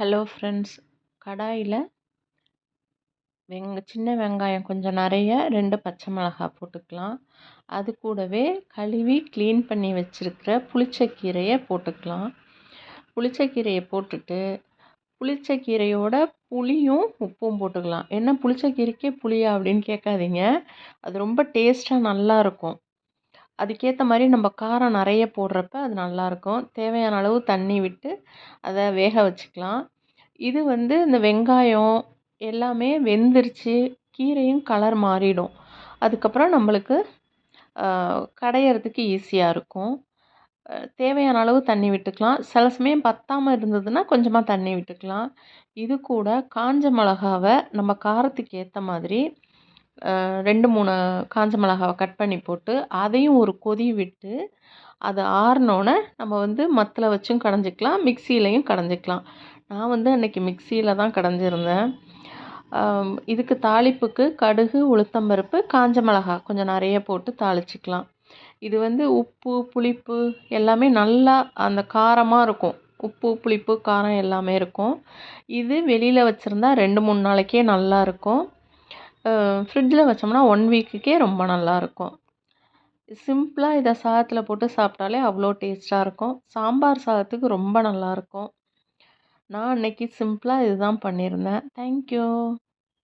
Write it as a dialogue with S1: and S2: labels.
S1: Hello friends கடாயில் வெங்க சின்ன வெங்காயம் கொஞ்சம் நிறைய ரெண்டு பச்சை மிளகாய் போட்டுக்கலாம். அது கூடவே கழுவி க்ளீன் பண்ணி வச்சுருக்கிற புளிச்சக்கீரையை போட்டுக்கலாம். புளிச்சக்கீரையை போட்டுட்டு புளிச்சக்கீரையோட புளியும் உப்பும் போட்டுக்கலாம். என்ன புளிச்சக்கீரைக்கே புளியா அப்படின்னு கேட்காதீங்க. அது ரொம்ப டேஸ்ட்டாக நல்லாயிருக்கும் அதுக்கேற்ற மாதிரி நம்ம காரம் நிறைய போடுறப்ப அது நல்லாயிருக்கும் தேவையான அளவு தண்ணி விட்டு அதை வேக வச்சுக்கலாம். இது வந்து இந்த வெங்காயம் எல்லாமே வெந்துருச்சு கீரையும் கலர் மாறிடும். அதுக்கப்புறம் நம்மளுக்கு கடையிறதுக்கு ஈஸியாக இருக்கும். தேவையான அளவு தண்ணி விட்டுக்கலாம். சில சமயம் பத்தாமல் இருந்ததுன்னா கொஞ்சமாக தண்ணி விட்டுக்கலாம். இது கூட காஞ்ச மிளகாவை நம்ம காரத்துக்கு ஏற்ற மாதிரி ரெண்டு மூணு காஞ்ச மிளகாவை கட் பண்ணி போட்டு அதையும் ஒரு கொதி விட்டு அது ஆறினோடனே நம்ம வந்து மத்தில் வச்சும் கடைஞ்சிக்கலாம் மிக்சிலையும் கடைஞ்சிக்கலாம். நான் வந்து அன்றைக்கி மிக்சியில் தான் கடைஞ்சிருந்தேன். இதுக்கு தாளிப்புக்கு கடுகு உளுத்தம்பருப்பு காஞ்ச மிளகா கொஞ்சம் நிறைய போட்டு தாளிச்சிக்கலாம். இது வந்து உப்பு புளிப்பு எல்லாமே நல்லா அந்த காரமாக இருக்கும். உப்பு புளிப்பு காரம் எல்லாமே இருக்கும். இது வெளியில் வச்சுருந்தா ரெண்டு மூணு நாளைக்கே நல்லா இருக்கும். ஃப்ரிட்ஜில் வச்சோம்னா ஒன் வீக்குக்கே ரொம்ப நல்லாயிருக்கும் சிம்பிளாக இதை சாதத்தில் போட்டு சாப்பிட்டாலே அவ்வளோ டேஸ்ட்டாக இருக்கும். சாம்பார் சாதத்துக்கு ரொம்ப நல்லாயிருக்கும் நான் அன்றைக்கி சிம்பிளாக இதுதான் பண்ணியிருந்தேன். தேங்க்யூ